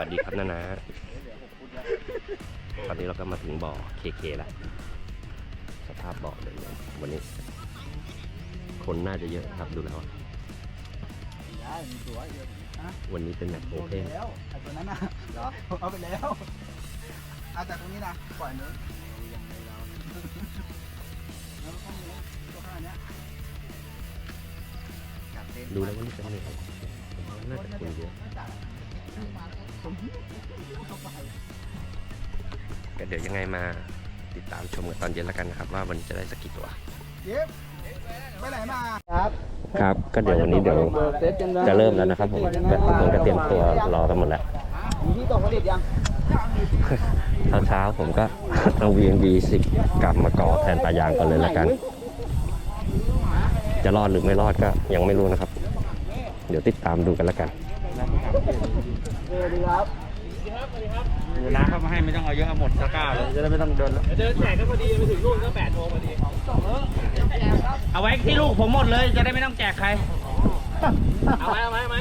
วัสดีครับนานาตอนนี้เราก็มาถึงบ่อเคเคแล้วสภาพบ่อเลยเนี่ยวันนี้ คนน่าจะเยอะครับดูแล้วได้มีตัวเยอะฮะวันนี้เป็นแมตช์โอโดนเพไปนแล้วไอ้ตัวนั้นน่ะเหรอเอาไปแล้วเอาจากตรงนี้นะปล่อยนู้นแล้วก็มีตัวข้างเนี้ยกัดเต็มดูแล้ววันนี้เป็นไงครับผมว่าน่าจะคนเยอะ ก็เดี๋ยวยังไงมาติดตามชมกันตอนเย็นแล้วกันนะครับ ว่าวันนี้จะได้สักกี่ตัวเย็บไปไหนมา ครับครับ ก็เดี๋ยววันนี้เดี๋ยวจะเริ่มแล้วนะครับผมแบบทุกคนก็เตรียมตัวรอกันหมดแล้วมีที่ตกผลิตยัง เช้าเช้าๆผมก็ เอา VNB 10 กลับมาก่อแทนปลายางก่อนเลยแล้วกัน จะรอดหรือไม่รอดก็ยังไม่รู้นะครับ เดี๋ยวติดตามดูกันแล้วกัน เออดีครับเวลาเข้ามาให้ไม่ต้องเอาเยอะเอาหมดตะกร้าเลยจะได้ไม่ต้องเดินแล้ว เดินแจกก็พอดีไปถึงนู่นก็แปดโมงพอดีเอาไว้ที่ลูกผมหมดเลย จะได้ไม่ต้องแจกใคร เอาไหมเอาไหมเอาไหม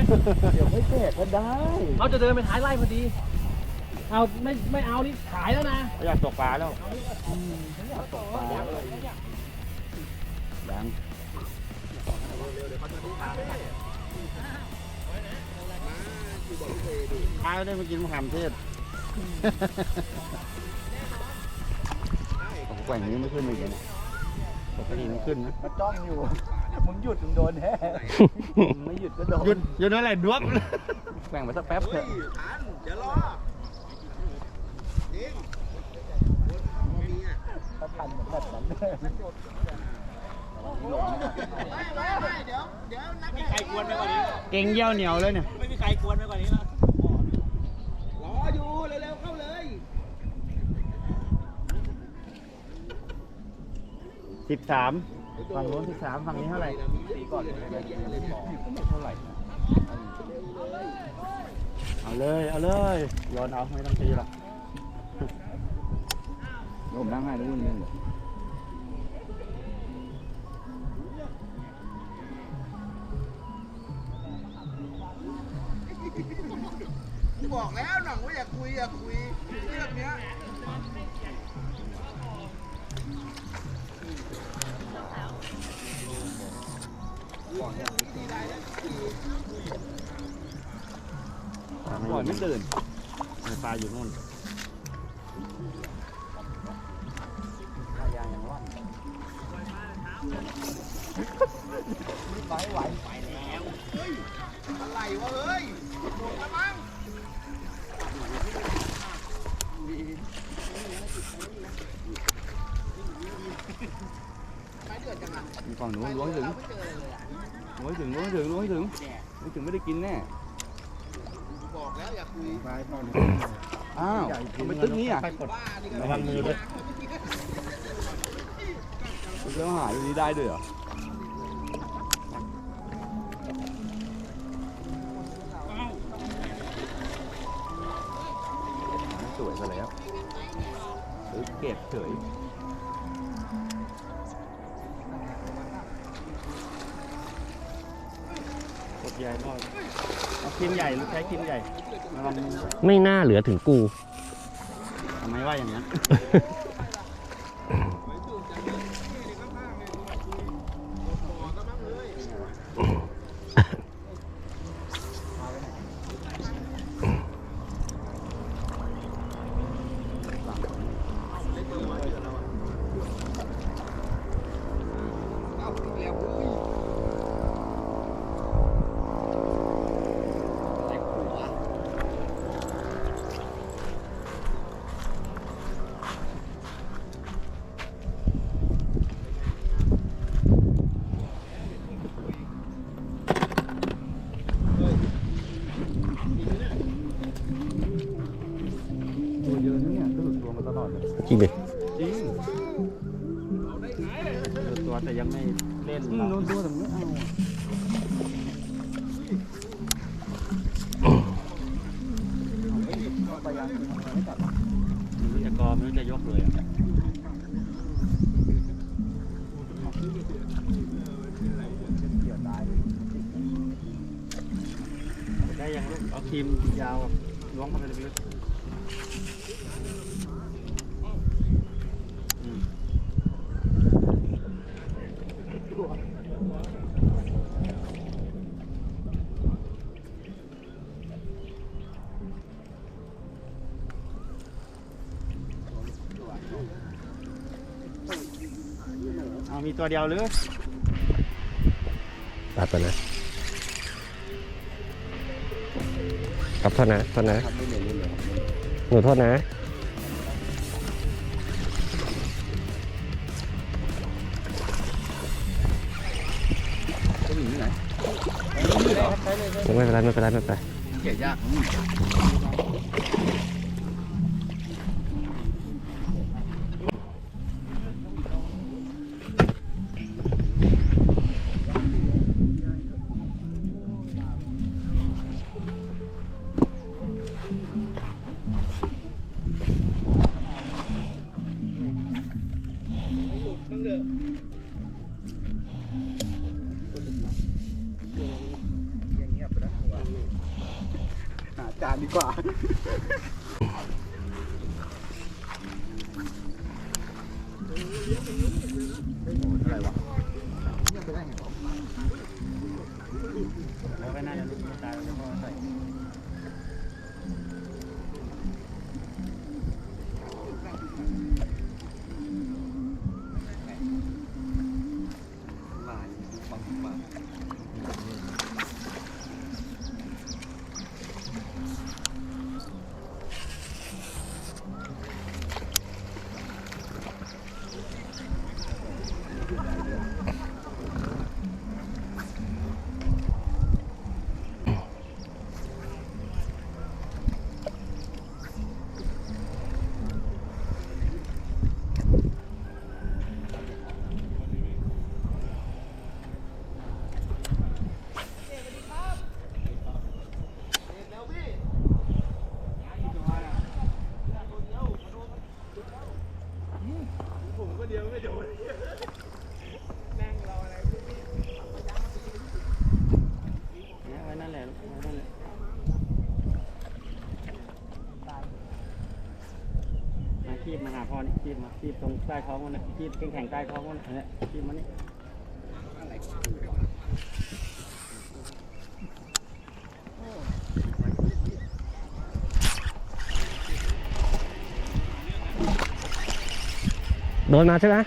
เดี๋ยวไม่แจกก็ได้เขาจะเดินไปท้ายไร่พอดี เอาไม่ไม่เอานี่ขายแล้วนะอยากตกปลาแล้วยัง ปลาได้มากินมะขามเทศผมแกว่งนี้ไม่ขึ้นเลยเนี่ยปกติมันขึ้นนะมาจ้องอยู่มึงหยุดมึงโดนแน่มึงไม่หยุดก็โดนหยุดหยุดนั่นแหละดวบแกว่งไปสักแป๊บเถอะถ้าทันเหมือนแบบนั้นใครกวนไปกว่านี้เก่งเยี่ยวเหนียวเลยเนี่ย ไม่มีใครกวนไปกว่านี้แล้วสิบสามฝั่งโน้นสิบสามฝั่งนี้เท่าไหร่เท่าไหร่เอาเลยเอาเลยโยนเอาไม่ต้องตีหรอกผมนั่งให้ทุกคน บอกแล้วหน่องว่าอย่าคุยอย่าคุยเรื่องเนี้ยก่อนไม่เดินปลาอยู่นู่นอะไร ฝั่งนู้นล้วงถึงล้วงถึงล้วงถึงล้วงถึงไม่ถึงไม่ได้กินแน่บอกแล้วอย่าคุยอ้าวทำไมตึ้งนี้อะระวังมือด้วยมันจะหายตรงนี้ได้ด้วยเหรอสวยซะแล้วหรือเก็บเฉย ใหญ่หน่อยเอาคิมใหญ่หรือใช้คิมใหญ่ระวังไม่น่าเหลือถึงกู ทำไมว่าอย่างนั้น ไม่รู้จะยกเลยอะ เอามีตัวเดียวหรือตัดไปนะกับโทษนะโทษนะครับไม่เหม็นไม่เหม็นหนูโทษนะจะหนีที่ไหนไม่เป็นไรไม่เป็นไรไม่เป็นไร เกี่ยยากอืม แล้วก็น่าจะลุกตายแล้วก็ใส่ ไว้นั่นแหละไว้นั่นแหละมาคีบมาหาพ่อนี่คีบมาคีบตรง ใต้ท้องมันนะคีบแข็งๆใต้ท้องมันนะเนี่ยคีบมันนี่โดนมาใช่ไหม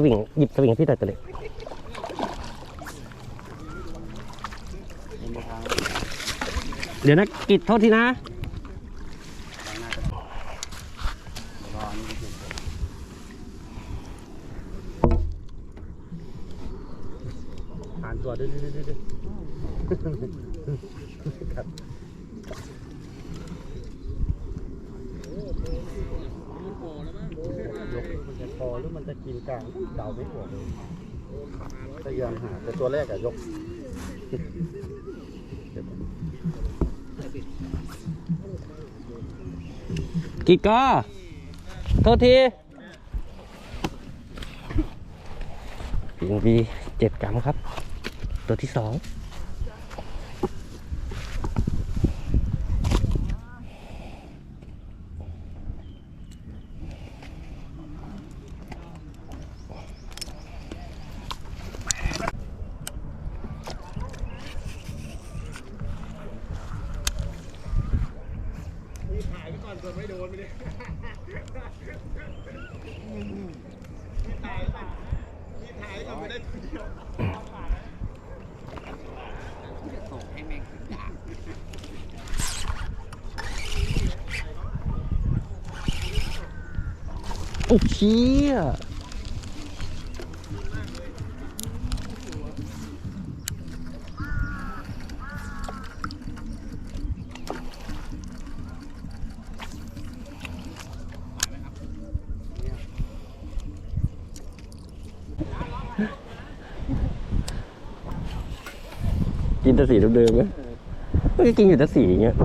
สวิงหยิบสวิงให้พี่หน่อยตัวเล็กเดี๋ยวนะกิดโทษทีนะ ผ่านตัวด้วยด้วยด้วยมันจะพอหรือมัน จะกินกลางเดาไม่ถูกเลยพยายามหาแต่ตัวแรกอะยกกิดก็โทษทีปิงบีเจ็ดกรัมครับ ตัวที่สอง โอ้เชี่ยกินแต่สีเดิมๆไหมมันก็กินอยู่แต่สีอย่างเงี้ย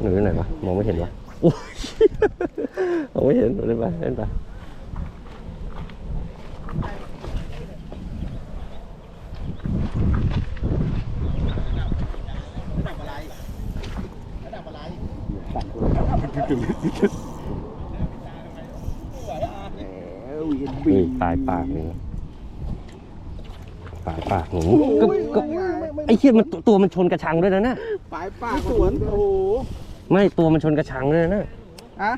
หนูอยู่ไหนวะมองไม่เห็นวะโอ้ย มองไม่เห็นเล่นไปเล่นไประดับอะไรระดับอะไรนี่ปลายปากนี่ปลายปากหนูก็ก็ไอ้เหี้ยมันตัวตัวมันชนกระชังด้วยนะน่ะปลายปากสวนโอ้โหไม่ตัวมันชนกระชังด้วยนะน่ะอะ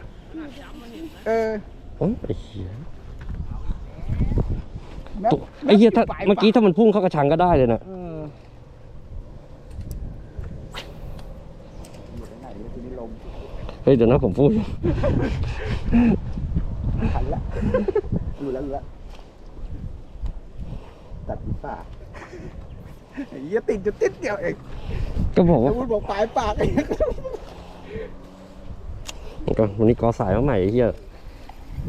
เออโอ้ยไอ้เหี้ยตัวไอ้เหี้ยถ้าเมื่อกี้ถ้ามันพุ่งเข้ากระชังก็ได้เลยนะเออเฮ้ยเดี๋ยวนะผมพูดขันละรู้แล้วรู้แล้วตัดปีปากไอ้เหี้ยติดจะติดเดียวเองก็บอกว่าแล้วพูดบอกปลายปากไอ้เหี้ยก็วันนี้กอสายมาใหม่ไอ้เหี้ย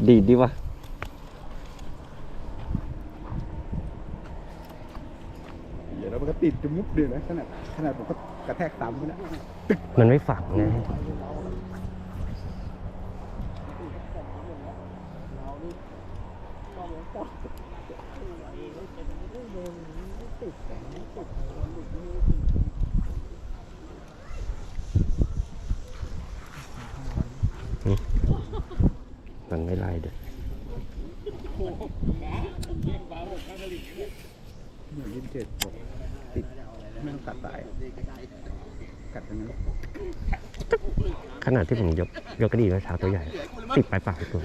ดีดดีวะเดี๋ยวแล้วมันก็ติดจมุกเดียวนะขนาดขนาดผมก็กระแทกซ้ำนะมันไม่ฝังไงมันไม่ไล่เด้ อเหมือนลิ้นเจ็ดบอกติดไม่งกัดตาย กัดตรงนั้นขนาดที่ผมยกยกกระดี่ไว้เช้าตัวใหญ่ ติดปลายปากอีกตัว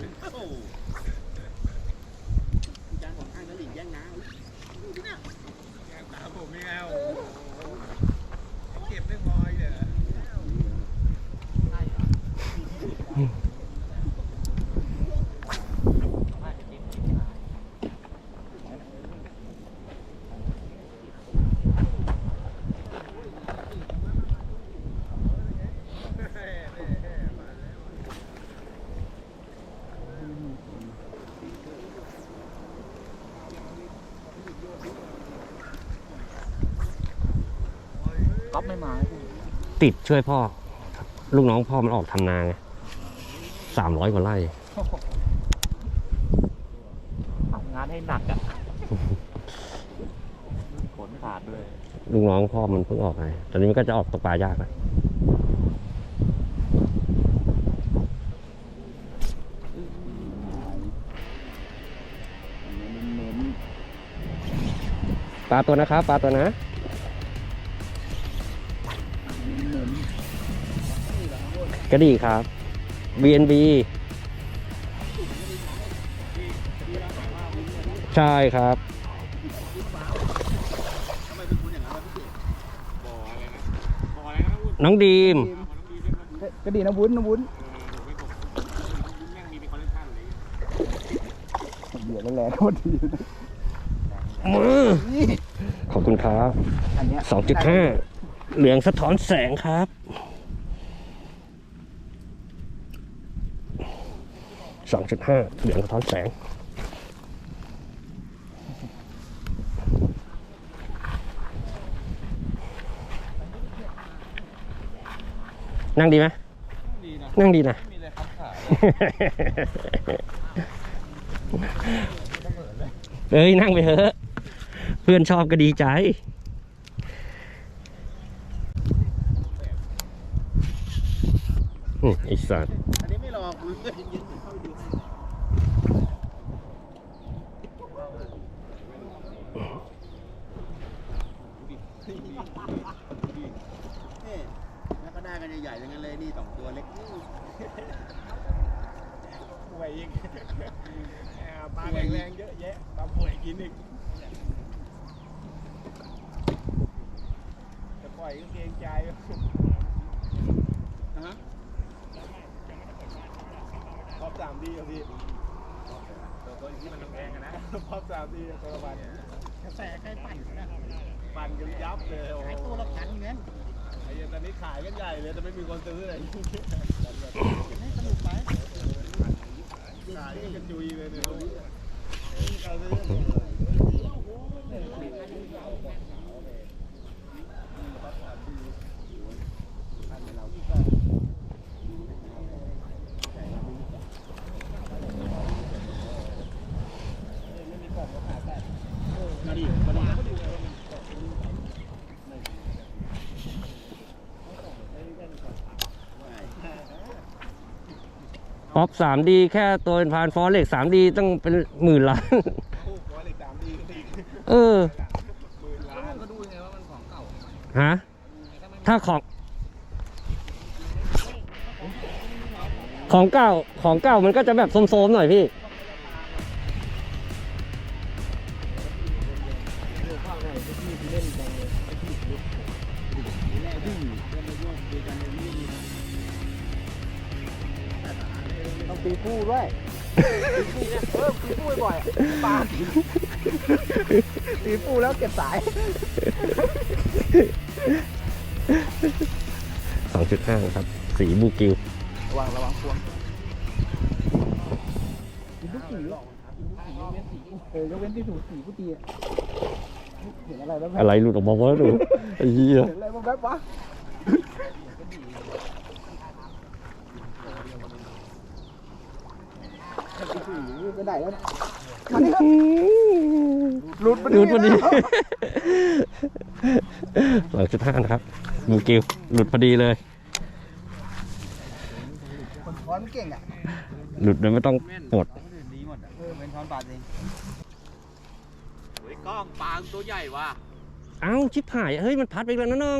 ก๊อฟไม่มาติดช่วยพ่อลูกน้องพ่อมันออกทำนาไงสามร้อยกว่าไร่ทำงานให้หนักอะขนขาดเลยลูกน้องพ่อมันเพิ่งออกไงตอนนี้มันก็จะออกตกปลายากแล้วปลาตัวนะครับปลาตัวนะ กระดี่ครับ BNB ใช่ครับ น้องดีม ก็ดีนะวุ้นนะวุ้นเหยื่อแรงๆโคตรดีนะมือขอบคุณครับ อันเนี้ยสองจุดห้าเหลืองสะท้อนแสงครับ สองจุดห้าเหลืองสะท้อนแสง นั่งดีไหมนั่งดีนะเอ้ย นั่งไปเถอะ เพื่อนชอบก็ดีใจอืมไอ้สัตว์ อันนี้ไม่รอกูเลยยิงเข้าไปดูให้ นี่แล้วก็ได้กันใหญ่ๆอย่างนั้นเลยนี่สองตัวเล็กป่วยอีกปลาแข็งแรงเยอะแยะปลาป่วยกินอีกจะปล่อยก็เกรงใจนะฮะพอบสามดีอะพี่ตัวตัวที่มันแพงกันนะพอบสามดีตัวละพันกระแสใครปั่นนะ ปั่นกันยับเลยโอ้โหขายตัวละพันเงี้ยไอ้เหี้ยตอนนี้ขายกันใหญ่เลยแต่ไม่มีคนซื้อเลยให้สนุกไปขายกันจุยเลยเนี่ย ป๊อป 3D แค่ตัวเป็นพานฟอร์เล็ก 3D ต้องเป็นหมื่นล้านเออฮะ ถ้าของ ของเก่าของเก่ามันก็จะแบบโซมๆหน่อยพี่ 2.5ครับ สีบูกิวระวังระวังพวงกินทุกสีเออยกเว้นที่ถูกสีผู้ตีอะเห็นอะไรบ้างไหมอะไรหลุดออกมาวะหนูไอ้เหี้ย เห็นอะไรบ้างแป๊บวะไปไหนแล้วเนี่ยมานี่ครับหลุดหลุดพอดี2.5นะครับ บูกิวหลุดพอดีเลย คนช้อนเก่งอะหลุดโดยไม่ต้องปลดดีหมดอะเออเป็นช้อนปลาเองเฮ้ยกล้องปลาตัวใหญ่ว่ะเอ้าชิบหายเฮ้ยมันพัดไปอีกแล้วนะน้อง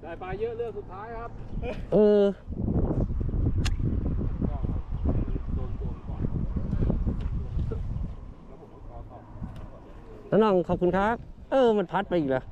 ได้ปลาเยอะเรื่องสุดท้ายครับเออแล้วน้องขอบคุณครับ เออ มันพัดไปอีกแล้ว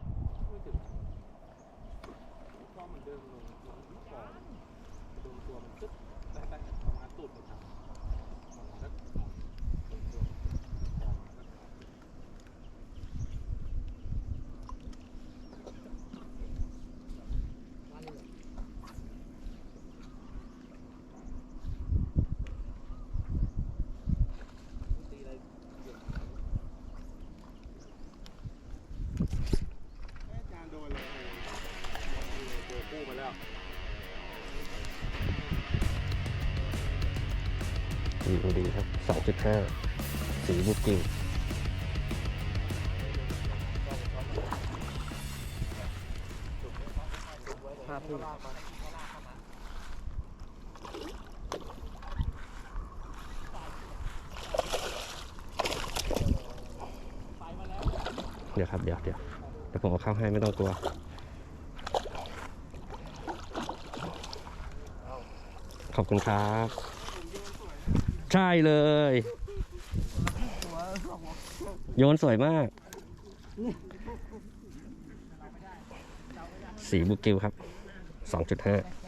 ดีดีครับ 2.5 สีบุกกิ้งครับพี่เดี๋ยวครับเดี๋ยวเดี๋ยวเดี๋ยวผมเอาเข้าให้ไม่ต้องกลัวขอบคุณครับ ใช่เลย โยนสวยมาก สีบุกิวครับ 2.5